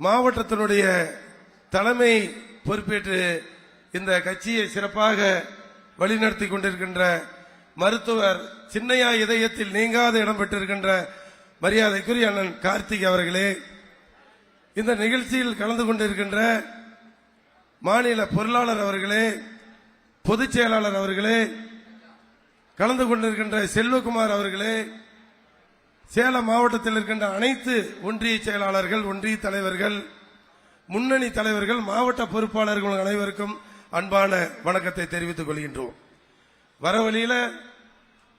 மாவட்டத்தினுடைய தலைமை பொறுப்பேற்று இந்த கட்சியை சிறப்பாக வழிநடத்தி கொண்டிருக்கின்ற மருத்துவர் சின்னையா இதயத்தில் நீங்காத இடம் பெற்றிருக்கின்ற மரியாதைக்குரிய அண்ணன் கார்த்திக் அவர்களே இந்த நிகழ்ச்சியில் கலந்து கொண்டிருக்கின்ற மாநில பொருளாளர் அவர்களே பொதுச் செயலாளர் அவர்களே கலந்து கொண்டிருக்கின்ற செல்வகுமார் அவர்களே சேலம் மாவட்டத்தில் இருக்கின்ற அனைத்து ஒன்றிய செயலாளர்கள் ஒன்றிய தலைவர்கள் முன்னணி தலைவர்கள் மாவட்ட பொறுப்பாளர்கள் அனைவருக்கும் அன்பான வணக்கத்தை தெரிவித்துக் கொள்கின்றோம். வர வழியில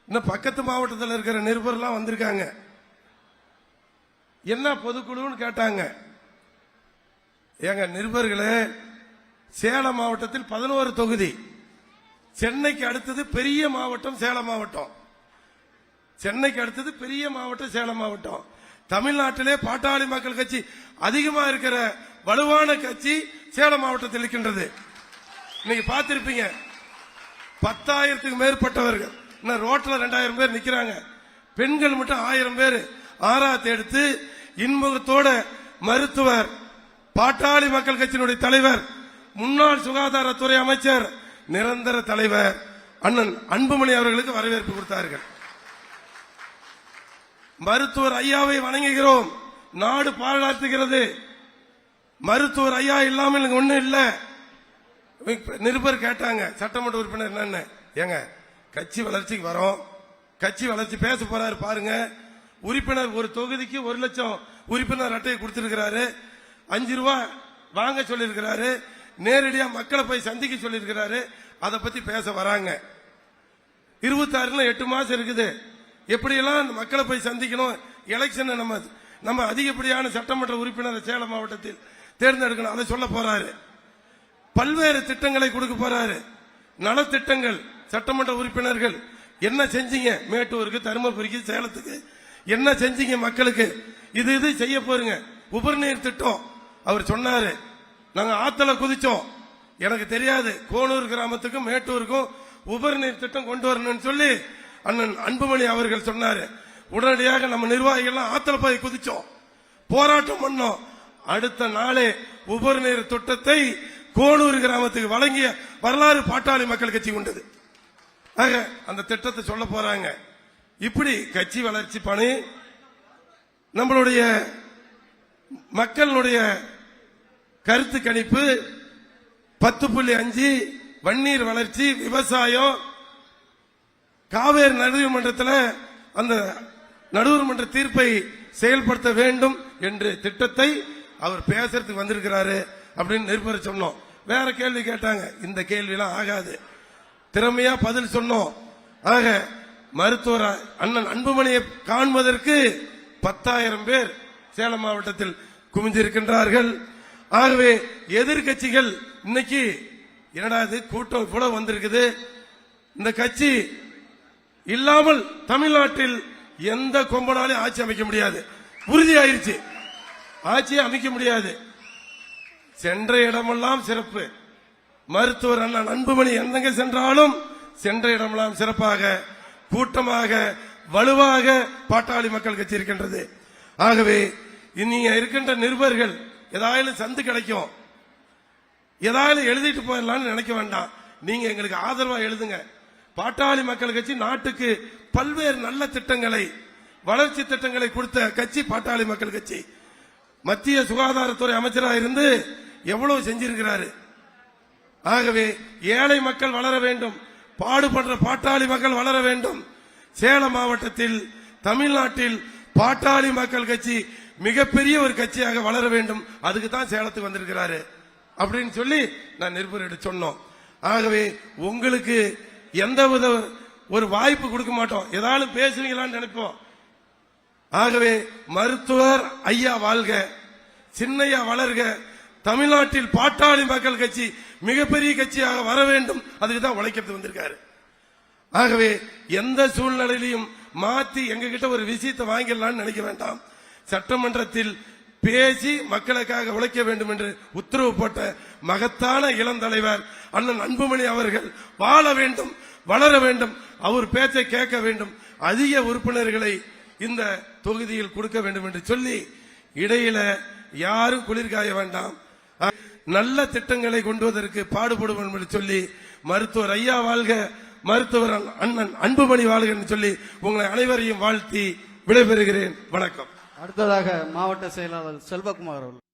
இன்னும் பக்கத்து மாவட்டத்தில் இருக்கிற நிருபர்லாம் வந்திருக்காங்க. என்ன பொதுக்குழுன்னு கேட்டாங்க. ஏங்க நிருபர்களே சேலம் மாவட்டத்தில் பதினோரு தொகுதி. சென்னைக்கு அடுத்தது பெரிய மாவட்டம் சேலம் மாவட்டம். சென்னைக்கு அடுத்தது பெரிய மாவட்டம் சேலம் மாவட்டம். தமிழ்நாட்டிலே பாட்டாளி மக்கள் கட்சி அதிகமா இருக்கிற வலுவான கட்சி சேலம் மாவட்டத்தில் இருக்கின்றது. இன்னைக்கு பார்த்திருப்பீங்க. பத்தாயிரத்துக்கு மேற்பட்டவர்கள். இன்னும் ரோட்டில் ரெண்டாயிரம் பேர் நிற்கிறாங்க பெண்கள் மட்டும் ஆயிரம் பேர் ஆறாத்து எடுத்து இன்முகத்தோட மருத்துவர் பாட்டாளி மக்கள் கட்சியினுடைய தலைவர் முன்னாள் சுகாதாரத்துறை அமைச்சர் நிரந்தர தலைவர் அண்ணன் அன்புமணி அவர்களுக்கு வரவேற்பு கொடுத்தார்கள். மருத்துவர் ஐயாவை வணங்குகிறோம். நாடு பாராட்டுகிறது. மருத்துவர் ஐயா இல்லாமல் எனக்கு ஒன்றும் இல்ல. நிருபர் கேட்டாங்க சட்டமன்ற உறுப்பினர் என்னன்னு. ஏங்க கட்சி வளர்ச்சிக்கு வரோம். கட்சி வளர்ச்சி பேச போறாரு பாருங்க. உறுப்பினர் ஒரு தொகுதிக்கு ஒரு லட்சம் உறுப்பினர் அட்டையை கொடுத்திருக்கிறாரு. அஞ்சு ரூபா வாங்க சொல்லியிருக்கிறாரு. நேரடியா மக்களை போய் சந்திக்க சொல்லியிருக்கிறாரு. அதை பத்தி பேச வராங்க. இருபத்தாறுல எட்டு மாசம் இருக்குது. எப்படியெல்லாம் அந்த மக்களை போய் சந்திக்கணும்? எலெக்ஷன் நம்ம நம்ம அதிகப்படியான சட்டமன்ற உறுப்பினர் சேலம் மாவட்டத்தில் தேர்ந்தெடுக்கணும். அதை சொல்ல போறாரு. பல்வேறு திட்டங்களை கொடுக்க போறாரு. நலத்திட்டங்கள் சட்டமன்ற உறுப்பினர்கள். என்ன செஞ்சீங்க? மேட்டூருக்கு தருமபுரிக்கு சேலத்துக்கு. என்ன செஞ்சீங்க மக்களுக்கு? இது இது செய்ய போறீங்க உபர்நீர் திட்டம். அவர் சொன்னாரு. நாங்க ஆத்தல குதிச்சோம். எனக்கு தெரியாது. கோனூர் கிராமத்துக்கும் மேட்டூருக்கும் உபர்நீர் திட்டம் கொண்டு வரணும்னு சொல்லி அண்ணன் அன்புமணி அவர்கள் சொன்னாரு உடனடியாக நம்ம நிர்வாகிகள்லாம் ஆத்தல போய் குதிச்சோம். போராட்டம் பண்ணோம். அடுத்த நாளே உபரிநீர் திட்டத்தை கோனூர் கிராமத்துக்கு வழங்கிய வரலாறு பாட்டாளி மக்கள் கட்சி உண்டது. ஆக அந்த திட்டத்தை சொல்ல போறாங்க. இப்படி கட்சி வளர்ச்சி பணி நம்மளுடைய மக்களுடைய கருத்து கணிப்பு பத்து புள்ளி அஞ்சு வன்னீர் வளர்ச்சி விவசாயம் காவேரி நடுவர் மன்றத்தில் அந்த நடுவர் மன்ற தீர்ப்பை செயல்படுத்த வேண்டும் என்று திட்டத்தை அவர் பேசுறதுக்கு வந்திருக்கிறாரு அப்படின்னு நிருபர சொன்னோம். வேற கேள்வி கேட்டாங்க. இந்த கேள்வியெல்லாம் ஆகாது. திறமையா பதில் சொன்னோம். ஆக மருத்துவர் அண்ணன் அன்புமணியை காண்பதற்கு பத்தாயிரம் பேர் சேலம் மாவட்டத்தில் குமிஞ்சிருக்கின்றார்கள் ஆகவே எதிர்கட்சிகள் இன்னைக்கு என்னடா இது கூட்டம் கூட வந்திருக்குது. இந்த கட்சி இல்லாமல் தமிழ்நாட்டில் எந்த கொம்பனாலையும் ஆட்சி அமைக்க முடியாது. உறுதியாயிருச்சு. ஆட்சியை அமைக்க முடியாது. சென்ற இடமெல்லாம் சிறப்பு. மருத்துவர் அண்ணன் அன்புமணி எந்தங்க சென்றாலும் சென்ற இடமெல்லாம் சிறப்பாக கூட்டமாக வலுவாக பாட்டாளி மக்கள் கட்சி இருக்கின்றது. ஆகவே நீங்க இருக்கின்ற நிருபர்கள் ஏதாவது சந்து கிடைக்கும். ஏதாவது எழுதிட்டு போயிடலாம்னு நினைக்க வேண்டாம். நீங்க எங்களுக்கு ஆதரவா எழுதுங்க. பாட்டாளி மக்கள் கட்சி நாட்டுக்கு பல்வேறு நல்ல திட்டங்களை வளர்ச்சி திட்டங்களை கொடுத்த கட்சி பாட்டாளி மக்கள் கட்சி. மத்திய சுகாதாரத்துறை அமைச்சராக இருந்து எவ்வளவு செஞ்சிருக்கிறாரு? ஆகவே ஏழை மக்கள் வளர வேண்டும் பாடுபடுற பாட்டாளி மக்கள் வளர வேண்டும். சேலம் மாவட்டத்தில் தமிழ்நாட்டில் பாட்டாளி மக்கள் கட்சி மிகப்பெரிய ஒரு கட்சியாக வளர வேண்டும். அதுக்கு தான் சேலத்துக்கு வந்திருக்கிறாரு. அப்படின்னு சொல்லி நான் நிருபரிட சொன்னோம். ஆகவே உங்களுக்கு எந்த வித ஒரு வாய்ப்பு கொடுக்க மாட்டோம். ஏதாவது பேசுவீங்களான்னு நினைப்போம். ஆகவே மருத்துவர் ஐயா வாழ்க சின்னையா வளர்க தமிழ்நாட்டில் பாட்டாளி மக்கள் கட்சி மிகப்பெரிய கட்சியாக வர வேண்டும். அதுக்கு தான் உழைக்கிறது வந்திருக்காரு. ஆகவே எந்த சூழ்நிலையிலையும் மாத்தி எங்ககிட்ட ஒரு விஷயத்தை வாங்கிடலாம்னு நினைக்க வேண்டாம். சட்டமன்றத்தில் பேசி மக்களுக்காக உழைக்க வேண்டும் என்று உத்தரவு போட்ட மகத்தான இளம் தலைவர் அண்ணன் அன்புமணி அவர்கள் வாழ வேண்டும் வளர வேண்டும் அவர் பேச்சை கேட்க வேண்டும் அதிக உறுப்பினர்களை இந்த தொகுதியில் கொடுக்க வேண்டும் என்று சொல்லி இடையில யாரும் குளிர்காய வேண்டாம். நல்ல திட்டங்களை கொண்டுவதற்கு பாடுபடுவோம் என்று சொல்லி மருத்துவர் ஐயா வாழ்க மருத்துவர் அண்ணன் அன்புமணி வாழ்க என்று சொல்லி உங்களை அனைவரையும் வாழ்த்தி விடைபெறுகிறேன். வணக்கம். அடுத்ததாக மாவட்ட செயலாளர் செல்வகுமார் அவர்கள்.